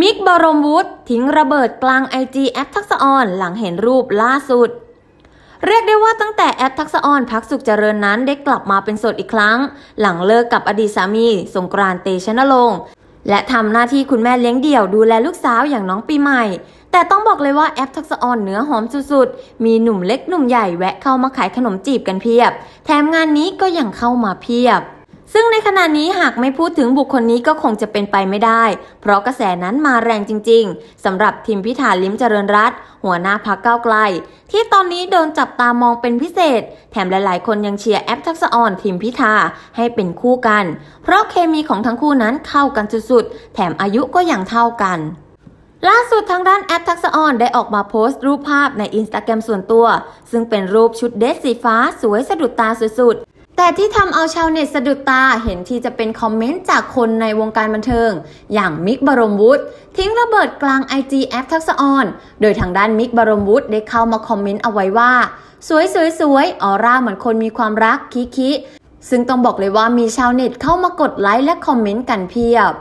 มิกบรมวุฒิทิ้งระเบิดกลางไอจีแอปทักษออนหลังเห็นรูปล่าสุด เรียกได้ว่าตั้งแต่แอปทักษออนพักสุขเจริญนั้นได้กลับมาเป็นโสดอีกครั้ง หลังเลิกกับอดีตสามี สงกรานเตชนรงค์และทำหน้าที่คุณแม่เลี้ยงเดี่ยวดูแลลูกสาวอย่างน้องปีใหม่ แต่ต้องบอกเลยว่าแอปทักษออนเนื้อหอมสุดๆ มีหนุ่มเล็กหนุ่มใหญ่แวะเข้ามาขายขนมจีบกันเพียบ แถมงานนี้ก็ยังเข้ามาเพียบ ซึ่งในขณะนี้หากไม่พูดถึงบุคคลนี้ก็คงจะเป็นไปไม่ได้ เพราะกระแสนั้นมาแรงจริง ๆสำหรับทีมพิธาลิ้มเจริญรัตหัวหน้าพักเก้าไกล ที่ตอนนี้โดนจับตามองเป็นพิเศษ แถมหลายๆ คนยังเชียร์แอปทักษะออนทีมพิธาให้เป็นคู่กัน เพราะเคมีของทั้งคู่นั้นเข้ากันสุดๆแถมอายุก็ยังเท่ากันล่าสุดทางด้านแอปทักษะออนได้ออกมาโพสต์รูปภาพในอินสตาแกรมส่วนตัว ซึ่งเป็นรูปชุดเดรสสีฟ้าสวยสะดุดตาสุด แต่ที่ทำเอาชาวเน็ตสะดุดตาเห็นที่จะเป็นคอมเมนต์จากคนในวงการบันเทิง อย่างมิกบรมวุฒิทิ้งระเบิดกลาง IG แอปทักษะออน โดยทางด้านมิกบรมวุฒิได้เข้ามาคอมเมนต์เอาไว้ว่า สวยสวยสวยออร่าเหมือนคนมีความรักคิคิซึ่งต้องบอกเลยว่ามีชาวเน็ตเข้ามากดไลค์และคอมเมนต์กันเพียบ